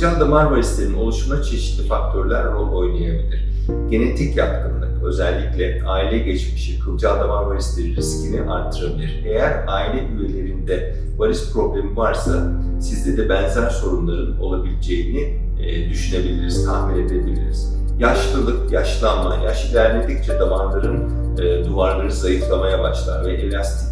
damar varislerinin oluşumuna çeşitli faktörler rol oynayabilir. Genetik yatkınlık, özellikle aile geçmişi kılcal damar varisleri riskini arttırabilir. Eğer aile üyelerinde varis problemi varsa sizde de benzer sorunların olabileceğini e, düşünebiliriz, tahmin edebiliriz. Yaşlılık, yaşlanma, yaş ilerledikçe damarların e, duvarları zayıflamaya başlar ve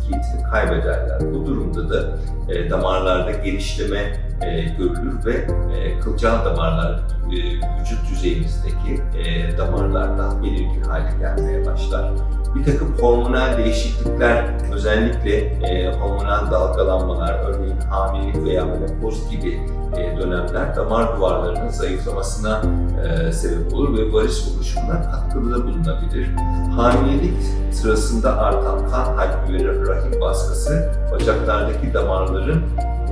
elastikiyetini kaybederler. Bu durumda da e, damarlarda genişleme e, görülür ve e, kılcal damarlar e, vücut yüzeyimizdeki e, damarlar daha belirgin hale gelmeye başlar. Bir takım hormonal değişiklikler, özellikle e, hormonal dalgalanmalar, örneğin hamilelik veya menopoz gibi e, dönemler damar duvarlarının zayıflamasına e, sebep olur ve varis oluşumuna katkıda bulunabilir. Hamilelik sırasında artan kan hacmi ve rahim baskısı bacaklardaki damarların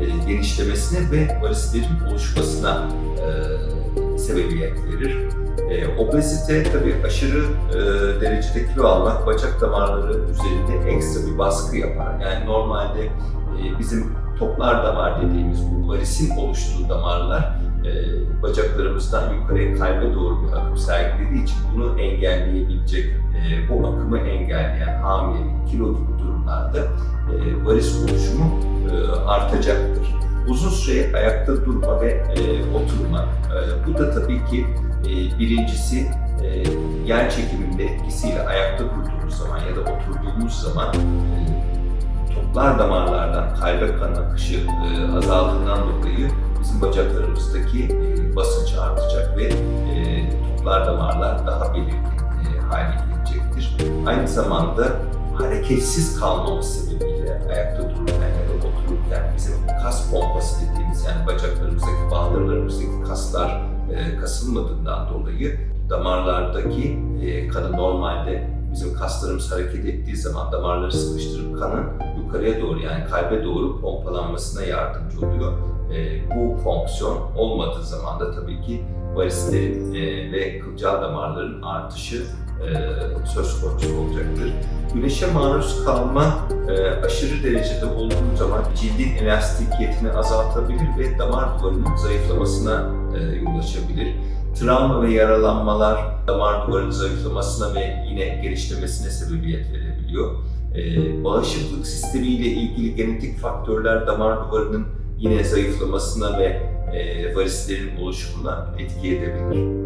e, genişlemesine ve varislerin oluşmasına e, sebebiyet verir. E, obezite tabii aşırı e, derecede kilo almak bacak damarları üzerinde ekstra bir baskı yapar. Yani normalde e, bizim toplar damar dediğimiz bu varisin oluştuğu damarlar e, bacaklarımızdan yukarıya kalbe doğru bir akım sergilediği için bunu engelleyebilecek, e, bu akımı engelleyen hamilelik, kilo gibi durumlarda e, varis oluşumu artacaktır. Uzun süre ayakta durma ve oturma. Bu da tabii ki birincisi yer çekiminde etkisiyle ayakta durduğumuz zaman ya da oturduğumuz zaman toplar damarlardan kalbe kan akışı azaldığından dolayı bizim bacaklarımızdaki basınç artacak ve e, toplar damarlar daha belirgin e, hale gelecektir. Aynı zamanda hareketsiz kalmamız sebebiyle ayakta dururken ya da otururken bizim kas pompası dediğimiz yani bacaklarımızdaki, bağlarlarımızdaki kaslar e, kasılmadığından dolayı damarlardaki e, kanı normalde bizim kaslarımız hareket ettiği zaman damarları sıkıştırıp kanın yukarıya doğru yani kalbe doğru pompalanmasına yardımcı oluyor. Bu fonksiyon olmadığı zaman da tabii ki varislerin e, ve kılcal damarların artışı e, söz konusu olacaktır. Güneşe maruz kalma e, aşırı derecede olduğu zaman cildin elastikiyetini azaltabilir ve damar duvarının zayıflamasına e, yol açabilir. Travma ve yaralanmalar damar duvarının zayıflamasına ve yine genişlemesine sebebiyet verebiliyor. E, bağışıklık sistemiyle ilgili genetik faktörler damar duvarının yine zayıflamasına ve e, varislerin oluşumuna etki edebilir.